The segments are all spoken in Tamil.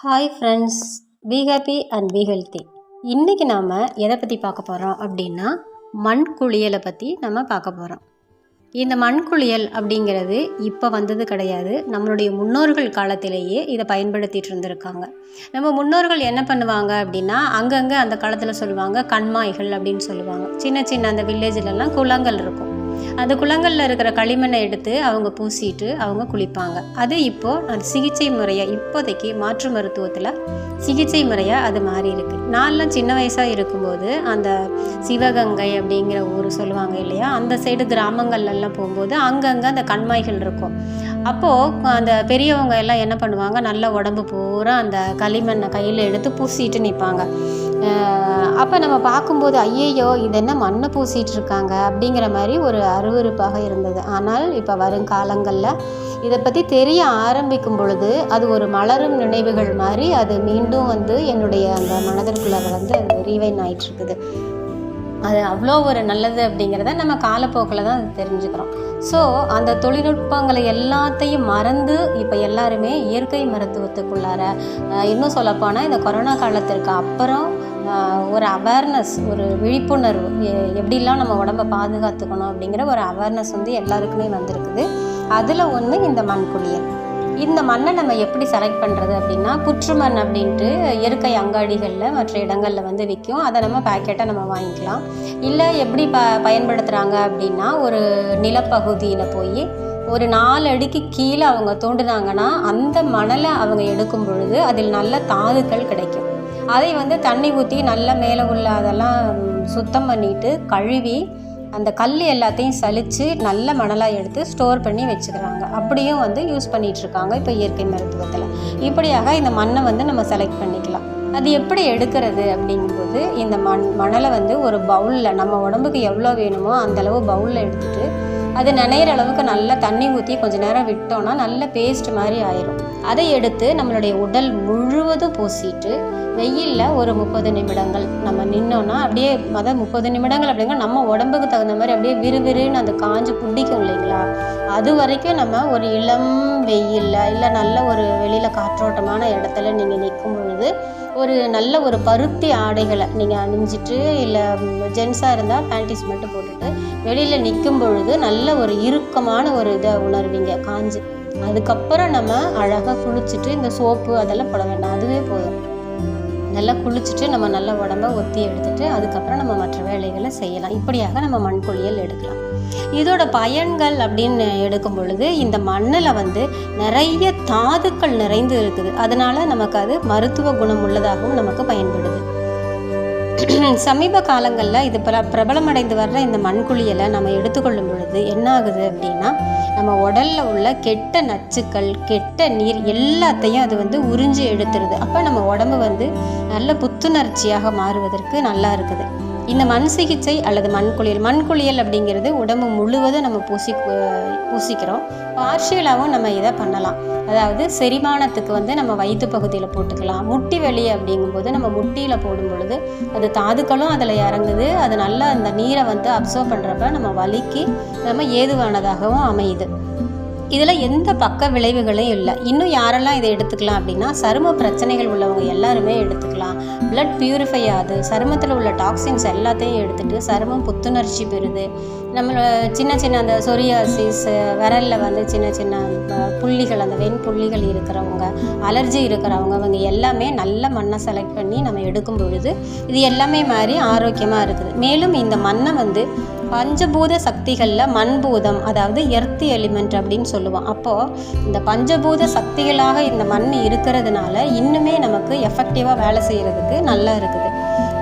Hi friends be happy and be healthy இன்றைக்கி நாம் எதை பற்றி பார்க்க போகிறோம் அப்படின்னா மண் குளியலை பற்றி நம்ம பார்க்க போகிறோம் இந்த மண் குளியல் அப்படிங்கிறது இப்போ வந்தது கிடையாது. நம்மளுடைய முன்னோர்கள் காலத்திலேயே இதை பயன்படுத்திட்டு இருந்திருக்காங்க. நம்ம முன்னோர்கள் என்ன பண்ணுவாங்க அப்படின்னா அங்கங்கே அந்த காலத்தில் சொல்லுவாங்க கண்மாய்கள் அப்படின்னு சொல்லுவாங்க. சின்ன சின்ன அந்த வில்லேஜ்லலாம் குளங்கள் இருக்கும். அந்த குளங்களில் இருக்கிற களிமண்ணை எடுத்து அவங்க பூசிட்டு அவங்க குளிப்பாங்க. அது இப்போது அந்த சிகிச்சை முறையாக இப்போதைக்கு மாற்று மருத்துவத்தில் சிகிச்சை முறையாக அது மாறி இருக்கு. நான்லாம் சின்ன வயசாக இருக்கும்போது அந்த சிவகங்கை அப்படிங்கிற ஊர் சொல்லுவாங்க இல்லையா? அந்த சைடு கிராமங்கள்லாம் போகும்போது அங்கங்கே அந்த கண்மாய்கள் இருக்கும். அப்போது அந்த பெரியவங்க எல்லாம் என்ன பண்ணுவாங்க? நல்ல உடம்பு பூரா அந்த களிமண்ணை கையில் எடுத்து பூசிட்டு நிற்பாங்க அப்போ நம்ம பார்க்கும்போது ஐயையோ இது என்ன மண்ணை பூசிட்டு இருக்காங்க? அப்படிங்கிற மாதிரி ஒரு அருவருப்பாக இருந்தது. ஆனால் இப்போ வருங்காலங்களில் இதை பற்றி தெரிய ஆரம்பிக்கும் பொழுது அது ஒரு மலரும் நினைவுகள் மாதிரி அது மீண்டும் வந்து என்னுடைய அந்த மனதிற்குள்ளே வந்து அது ரீவைன் ஆயிட்டுருக்குது அது அவ்வளோ ஒரு நல்லது அப்படிங்கிறத நம்ம காலப்போக்கில் தான் அது தெரிஞ்சுக்கிறோம். ஸோ அந்த தொழில்நுட்பங்களை எல்லாத்தையும் மறந்து இப்போ எல்லாருமே இயற்கை மருத்துவத்துக்குள்ளார இன்னும் சொல்லப்போனால் இந்த கொரோனா காலத்திற்கு அப்புறம் ஒரு அவேர்னஸ் ஒரு விழிப்புணர்வு எ- எப்படிலாம் நம்ம உடம்பை பாதுகாத்துக்கணும் அப்படிங்கிற ஒரு அவேர்னஸ் வந்து எல்லாருக்குமே வந்திருக்குது. அதில் ஒன்று இந்த மண்குளியல். இந்த மண்ணை நம்ம எப்படி செலக்ட் பண்ணுறது அப்படின்னா புற்றுமண் அப்படின்ட்டு இயற்கை அங்காடிகளில் மற்ற இடங்களில் வந்து விற்கும் அதை நம்ம பேக்கெட்டாக நம்ம வாங்கிக்கலாம். இல்லை எப்படி ப பயன்படுத்துகிறாங்க அப்படின்னா ஒரு நிலப்பகுதியில் போய் ஒரு நாலு அடிக்கு கீழே அவங்க தோண்டுனாங்கன்னா அந்த மணலை அவங்க எடுக்கும் பொழுது அதில் நல்ல தாதுக்கள் கிடைக்கும். அதை வந்து தண்ணி ஊற்றி நல்ல மேலே உள்ள அதெல்லாம் சுத்தம் பண்ணிட்டு கழுவி அந்த கல் எல்லாத்தையும் சலித்து நல்ல மணலாக எடுத்து ஸ்டோர் பண்ணி வச்சுக்கிறாங்க. அப்படியும் வந்து யூஸ் பண்ணிகிட்ருக்காங்க இப்போ இயற்கை மருத்துவத்தில். இப்படியாக இந்த மண்ணை வந்து நம்ம செலக்ட் பண்ணிக்கலாம். அது எப்படி எடுக்கிறது அப்படிங்கும்போது இந்த மண் மணலை வந்து ஒரு பவுலில் நம்ம உடம்புக்கு எவ்வளோ வேணுமோ அந்த அளவு பவுலில் எடுத்துகிட்டு அது நினைகிற அளவுக்கு நல்லா தண்ணி ஊற்றி கொஞ்ச நேரம் விட்டோம்னா நல்ல பேஸ்ட் மாதிரி ஆயிரும். அதை எடுத்து நம்மளுடைய உடல் முழுவதும் பூசிட்டு வெயிலில் ஒரு முப்பது நிமிடங்கள் நம்ம நின்னோன்னா அப்படியே அதாவது முப்பது நிமிடங்கள் அப்படிங்க நம்ம உடம்புக்கு தகுந்த மாதிரி அப்படியே விறுவிறுன்னு அந்த காஞ்சு பிடிக்கும் இல்லைங்களா? அது வரைக்கும் நம்ம ஒரு இளம் வெயிலில் இல்லை நல்ல ஒரு வெளியில் காற்றோட்டமான இடத்துல நீங்கள் நிற்கும் பொழுது ஒரு நல்ல ஒரு பருத்தி ஆடைகளை நீங்கள் அணிஞ்சிட்டு இல்லை ஜென்ஸாக இருந்தால் பேண்டிஸ் மட்டும் போட்டுட்டு வெளியில் நிற்கும் பொழுது நல்ல ஒரு இறுக்கமான ஒரு இதை உணர்வீங்க காஞ்சு. அதுக்கப்புறம் நம்ம அழகாக குளிச்சுட்டு இந்த சோப்பு அதெல்லாம் போட வேண்டாம் அதுவே போதும். நல்லா குளிச்சுட்டு நம்ம நல்ல உடம்ப ஒத்தி எடுத்துட்டு அதுக்கப்புறம் நம்ம மற்ற வேலைகளை செய்யலாம். இப்படியாக நம்ம மண் குளியல் எடுக்கலாம். இதோட பயன்கள் அப்படின்னு எடுக்கும் பொழுது இந்த மண்ணில் வந்து நிறைய தாதுக்கள் நிறைந்து இருக்குது. அதனால நமக்கு அது மருத்துவ குணம் உள்ளதாகவும் நமக்கு பயன்படுது. சமீப காலங்களில் இது பிர பிரபலமடைந்து வர்ற இந்த மண்குழியலை நம்ம எடுத்துக்கொள்ளும் பொழுது என்ன ஆகுது அப்படின்னா நம்ம உடலில் உள்ள கெட்ட நச்சுக்கள் கெட்ட நீர் எல்லாத்தையும் அது வந்து உறிஞ்சி எடுத்துருது. அப்போ நம்ம உடம்பு வந்து நல்ல புத்துணர்ச்சியாக மாறுவதற்கு நல்லா இருக்குது. இந்த மண் சிகிச்சை அல்லது மண் குளியல் மண் குளியல் அப்படிங்கிறது உடம்பு முழுவதும் நம்ம பூசி பூசிக்கிறோம். பார்ஷியலாகவும் நம்ம இதை பண்ணலாம். அதாவது செரிமானத்துக்கு வந்து நம்ம வயிற்று பகுதியில் போட்டுக்கலாம். முட்டி வெளி அப்படிங்கும்போது நம்ம முட்டியில் போடும் பொழுது அது தாதுக்களும் அதில் இறங்குது. அது நல்லா அந்த நீரை வந்து அப்சர்வ் பண்ணுறப்ப நம்ம வலிக்கு நம்ம ஏதுவானதாகவும் அமையுது. இதில் எந்த பக்க விளைவுகளும் இல்லை. இன்னும் யாரெல்லாம் இதை எடுத்துக்கலாம் அப்படின்னா சரும பிரச்சனைகள் உள்ளவங்க எல்லாருமே எடுத்துக்கலாம். பிளட் பியூரிஃபை ஆகுது. சருமத்தில் உள்ள டாக்ஸின்ஸ் எல்லாத்தையும் எடுத்துட்டு சருமம் புத்துணர்ச்சி பெறுது. நம்மளோட சின்ன சின்ன அந்த சொரியாசிஸ் விரலில் வந்து சின்ன சின்ன புள்ளிகள் அந்த வெண் புள்ளிகள் இருக்கிறவங்க அலர்ஜி இருக்கிறவங்க அவங்க எல்லாமே நல்ல மண்ணை செலக்ட் பண்ணி நம்ம எடுக்கும் பொழுது இது எல்லாமே மாதிரி ஆரோக்கியமாக இருக்குது. மேலும் இந்த மண்ணை வந்து பஞ்சபூத சக்திகளில் மண்பூதம் அதாவது எர்த் எலிமெண்ட் அப்படின்னு சொல்லுவோம். அப்போது இந்த பஞ்சபூத சக்திகளாக இந்த மண் இருக்கிறதுனால இன்னுமே நமக்கு எஃபெக்டிவாக வேலை செய்கிறதுக்கு நல்லா இருக்குது.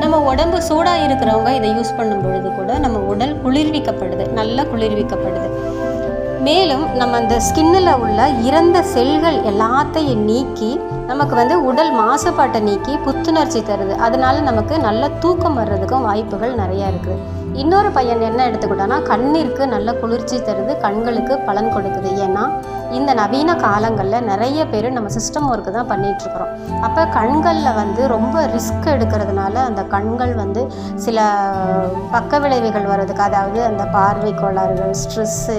நம்ம உடம்பு சூடாக இருக்கிறவங்க இதை யூஸ் பண்ணும் பொழுது கூட நம்ம உடல் குளிர்விக்கப்படுது நல்லா குளிர்விக்கப்படுது. மேலும் நம்ம அந்த ஸ்கின்னில் உள்ள இறந்த செல்கள் எல்லாத்தையும் நீக்கி நமக்கு வந்து உடல் மாசுபாட்டை நீக்கி புத்துணர்ச்சி தருது. அதனால நமக்கு நல்ல தூக்கம் வர்றதுக்கும் வாய்ப்புகள் நிறையா இருக்குது. இன்னொரு பையன் என்ன எடுத்துக்கிட்டோன்னா கண்ணிற்கு நல்ல குளிர்ச்சி தருது கண்களுக்கு பலன் கொடுக்குது. ஏன்னா இந்த நவீன காலங்களில் நிறைய பேர் நம்ம சிஸ்டம் ஒர்க்கு தான் பண்ணிகிட்ருக்குறோம் அப்போ கண்களில் வந்து ரொம்ப ரிஸ்க் எடுக்கிறதுனால அந்த கண்கள் வந்து சில பக்க விளைவுகள் வர்றதுக்கு அதாவது அந்த பார்வை கோளாறுகள் ஸ்ட்ரெஸ்ஸு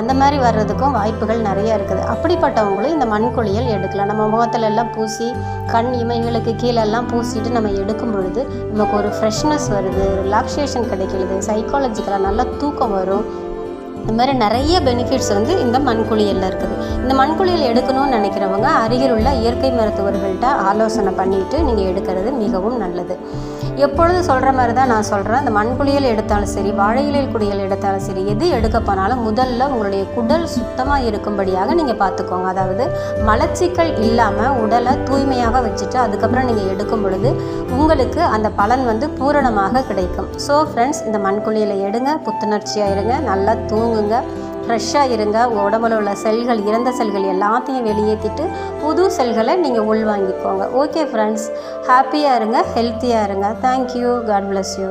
அந்த மாதிரி வர்றதுக்கும் வாய்ப்புகள் நிறைய இருக்குது. அப்படிப்பட்டவங்களும் இந்த மண்குளியல் எடுக்கலாம். நம்ம முகத்துல எல்லாம் பூசி கண் இமைகளுக்கு கீழெல்லாம் பூசிட்டு நம்ம எடுக்கும் பொழுது நமக்கு ஒரு ஃப்ரெஷ்னஸ் வருது ரிலாக்ஸேஷன் கிடைக்கிறது சைக்காலஜிக்கலாக நல்லா தூக்கம் வரும். இந்த மாதிரி நிறைய பெனிஃபிட்ஸ் வந்து இந்த மண்குளியலில் இருக்குது. இந்த மண்குளியல் எடுக்கணும்னு நினைக்கிறவங்க அருகில் உள்ள இயற்கை மருத்துவர்கள்ட்ட ஆலோசனை பண்ணிட்டு நீங்கள் எடுக்கிறது மிகவும் நல்லது. எப்பொழுது சொல்கிற மாதிரி தான் நான் சொல்கிறேன் இந்த மண்குளியல் எடுத்தாலும் சரி வாழை இலையில் குளியல் எடுத்தாலும் சரி எது எடுக்க போனாலும் முதல்ல உங்களுடைய குடல் சுத்தமாக இருக்கும்படியாக நீங்கள் பார்த்துக்கோங்க. அதாவது மலச்சிக்கல் இல்லாமல் உடலை தூய்மையாக வச்சுட்டு அதுக்கப்புறம் நீங்கள் எடுக்கும் பொழுது உங்களுக்கு அந்த பலன் வந்து பூரணமாக கிடைக்கும். ஸோ ஃப்ரெண்ட்ஸ் இந்த மண்குளியலை எடுங்க. புத்துணர்ச்சியாக இருங்க. நல்லா தூ தூங்குங்க. ஃப்ரெஷ்ஷாக இருங்க. உங்கள் உடம்புல உள்ள செல்கள் இறந்த செல்கள் எல்லாத்தையும் வெளியேற்றிட்டு புது செல்களை நீங்கள் உள்வாங்கிக்கோங்க. ஓகே ஃப்ரெண்ட்ஸ் ஹாப்பியாக இருங்க ஹெல்த்தியாக இருங்க. Thank you God bless you